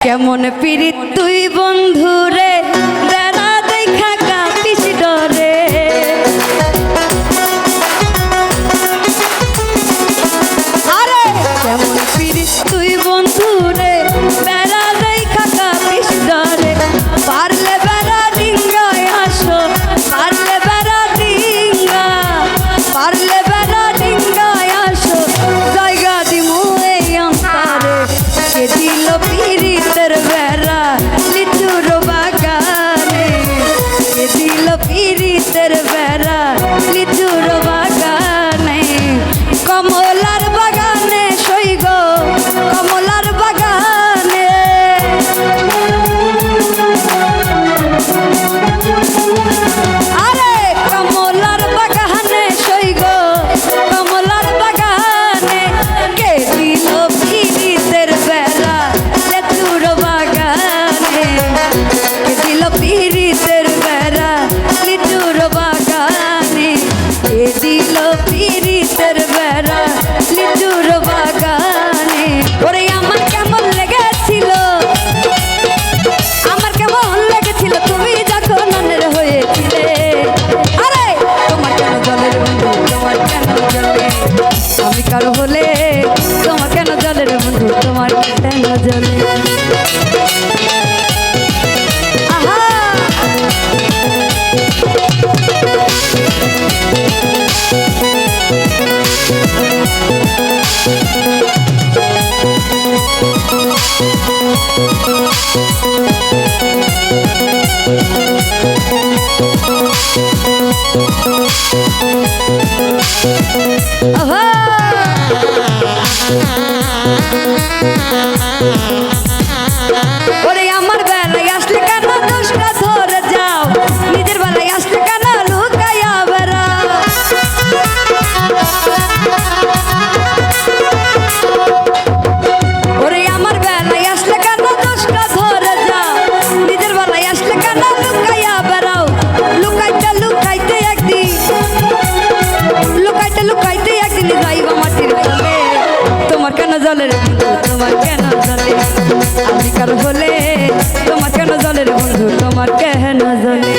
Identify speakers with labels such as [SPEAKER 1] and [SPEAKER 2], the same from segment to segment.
[SPEAKER 1] কেমন পিরিত তুই বন্ধু আমার কেমন লেগেছিল? আমার কেমন লেগেছিল? তুমি যখন হয়েছিলে। আরে, তোমার কেন জলের বন্ধু তোমার কেন কারও হলে তোমার কেন জলের বন্ধু তোমার কেন জলে? ওরে আমি কার হলে তোমার কেন জলের বন্ধু? তোমার কেন জলে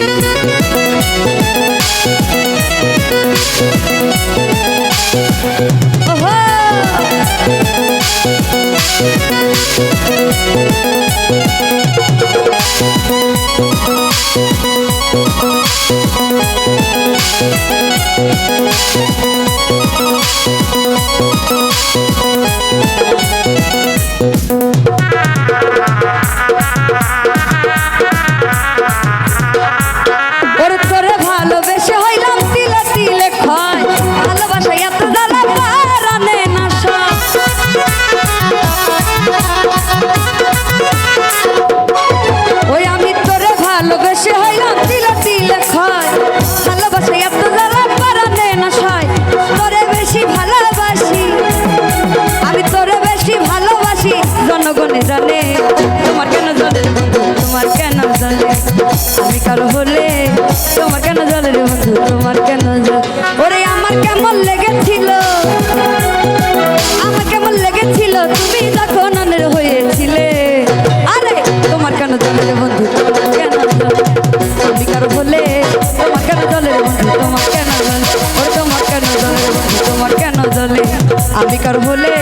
[SPEAKER 1] জলে আমি কারও তোমার কেন বন্ধু? তোমার কেন জল? ওরে আমার কেমন লেগেছিল আমি কারও হলে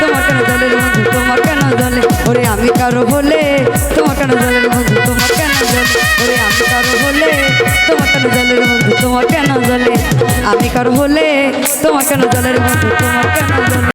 [SPEAKER 1] তোমার কেন জলের বন্ধু তোমার কেন জলে? ওরে আমি কারও বলে? তোমার কেন জলের বন্ধু তোমার কেন জলে? ওরে আমি কারও হলে তোমার কেন জলের বন্ধু তোমার কেন জলে? আমি কারও হলে তোমার কেন জলের বন্ধু তোমার কেন জলে?